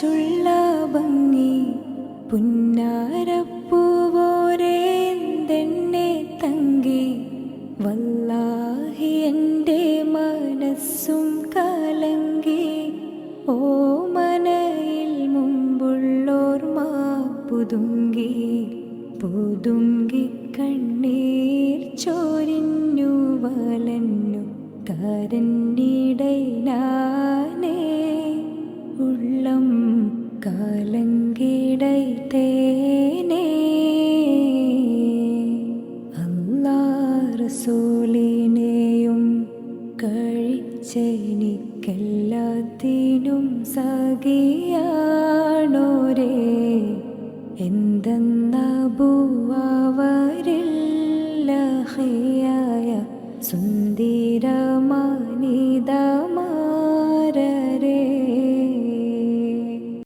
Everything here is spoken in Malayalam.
കാഴ്ചുള്ള ഭംഗി പുന്നാരപ്പൂവോരേന്തെന്നെ തങ്കി വല്ലാഹി എന്റെ മനസ്സും കലങ്കി മനയിൽ മുമ്പുള്ളോർമാ പുതുങ്കി പുതുങ്കി കണ്ണീർ ചോരിഞ്ഞു വലഞ്ഞു കരഞ്ഞിടയിലാനേ കാലങ്കിടൈത്തേനേ. അല്ലാ റസൂലിനെയും കഴിച്ചെനിക്കെല്ലാത്തിനും സഖിയാണോരേ. എന്തെന്നബുവരിൽ ലഹിയായ സുന്ദരമായ